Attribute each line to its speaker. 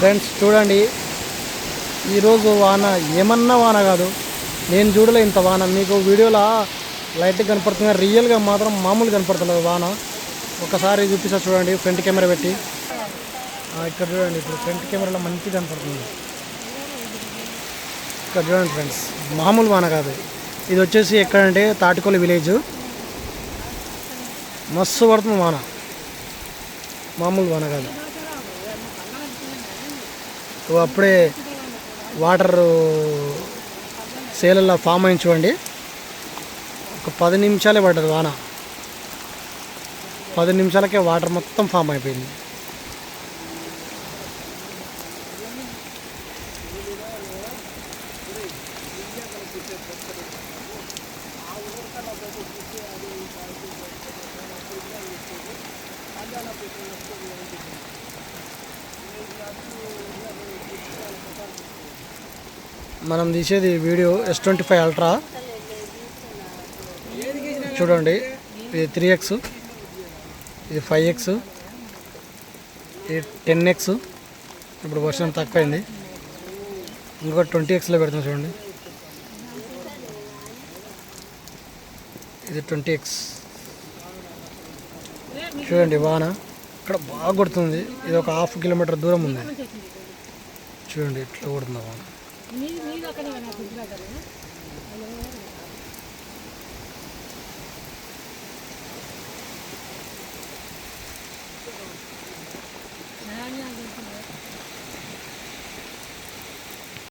Speaker 1: Friends చూడండి. ఈరోజు వాన ఏమన్నా వాన కాదు. నేను చూడలే ఇంత వాన. మీకు వీడియోలో లైట్ కనపడుతుంది రియల్గా మాత్రం మామూలు కనపడుతుంది వాన. ఒకసారి చూపిస్తా చూడండి. ఫ్రంట్ కెమెరా పెట్టి. ఇక్కడ చూడండి. ఇప్పుడు ఫ్రంట్ కెమెరాలో మంచిగా కనపడుతుంది. ఇక్కడ చూడండి ఫ్రెండ్స్. మామూలు వాన కాదు. ఇది వచ్చేసి ఎక్కడంటే తాటికొల్లి విలేజ్.
Speaker 2: మస్తు
Speaker 1: పడుతుంది వాన. మామూలు వాన కాదు. అప్పుడే
Speaker 2: వాటర్ సేలల్లో ఫామ్
Speaker 1: అయింది చూడండి. ఒక పది నిమిషాలే పడ్డది వాన.
Speaker 3: పది
Speaker 1: నిమిషాలకే వాటర్ మొత్తం ఫామ్ అయిపోయింది. మనం తీసేది video S twenty five ultra
Speaker 2: చూడండి ఇది
Speaker 1: త్రీ ఎక్స్ ఇది ఫైవ్ ఎక్స్
Speaker 3: ఇది
Speaker 1: టెన్ ఎక్స్ ఇప్పుడు వర్షం తక్కువైంది. ఇంకో ట్వంటీ ఎక్స్లో పెడుతుంది చూడండి. ఇది ట్వంటీ ఎక్స్
Speaker 2: చూడండి వాన.
Speaker 1: ఇక్కడ బాగా కొడుతుంది. ఇది ఒక హాఫ్ కిలోమీటర్ దూరం ఉంది. చూడండి ఇట్లా కొడుతుంది వాన.
Speaker 2: 見る中にはなって、見る中で
Speaker 3: は。